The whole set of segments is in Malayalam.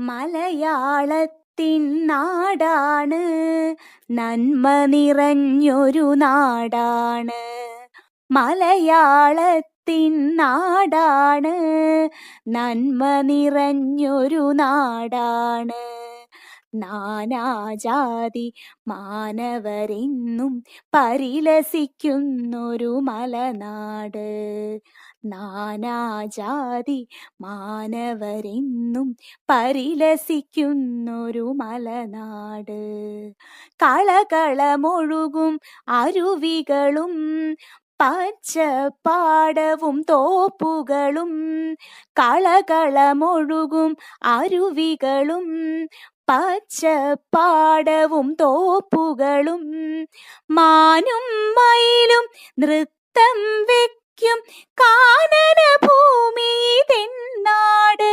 മലയാളത്തിൻ നാടാണ്. നന്മ നിറഞ്ഞൊരു നാടാണ്. മലയാളത്തിൻ നാടാണ്. നന്മ നിറഞ്ഞൊരു നാടാണ്. നാനാജാതി മാനവരെന്നും പരിലസിക്കുന്നൊരു മലനാട്. നാനാജാതി മാനവരെന്നും പരിലസിക്കുന്നൊരു മലനാട്. കളകളമൊഴുകും അരുവികളും പച്ചപ്പാടവും തോപ്പുകളും കളകളമൊഴുകും അരുവികളും പച്ചപ്പാടവും തോപ്പുകളും മാനും മയിലും നൃത്തം വെക്കും. കാനന ഭൂമി തെന്നാട്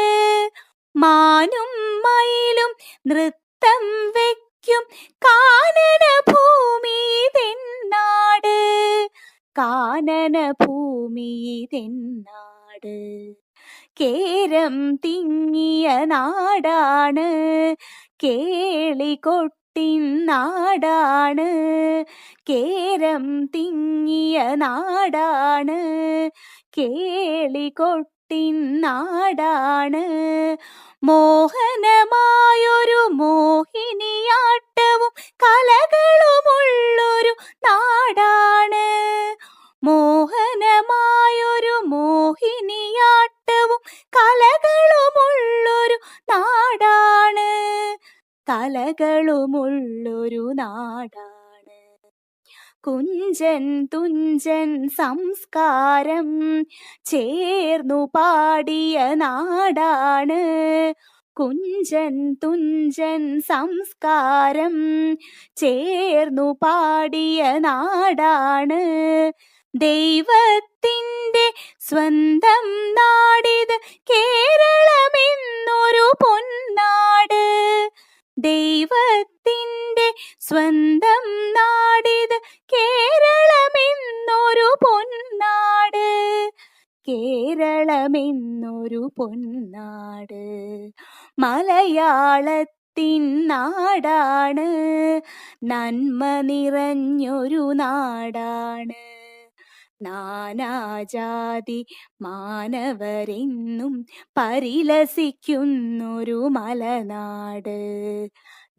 മാനും മയിലും നൃത്തം വെക്കും. കാനന ഭൂമി തെന്നാട് കാനന ഭൂമി തെന്നാട് കേരം തിങ്ങിയ നാടാണ് കേളികൊട്ടിൻ നാടാണ് കേരം തിങ്ങിയ നാടാണ്. കേളികൊട്ടിൻ നാടാണ് മോഹനമായൊരു മോഹിനിയാട്ടവും കലകളുമുള്ളൊരു കലകളുമുള്ളൊരു നാടാണ്. കുഞ്ചൻ തുഞ്ചൻ സംസ്കാരം ചേർന്നു പാടിയ നാടാണ്. കുഞ്ചൻ തുഞ്ചൻ സംസ്കാരം ചേർന്നു പാടിയ നാടാണ്. ദൈവത്തിന്റെ സ്വന്തം നാടിത് ദൈവത്തിന്റെ സ്വന്തം നാടിത് കേരളമെന്നൊരു പൊന്നാട്. കേരളമെന്നൊരു പൊന്നാട്. മലയാളത്തിൻ നാടാണ്. നന്മ നിറഞ്ഞൊരു നാടാണ്. നാനാജാതി മാനവരെന്നും പരിലസിക്കുന്നൊരു മലനാട്.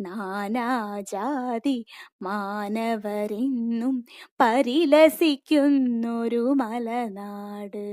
നാനാജാതി മാനവരെന്നും പരിലസിക്കുന്നൊരു മലനാട്.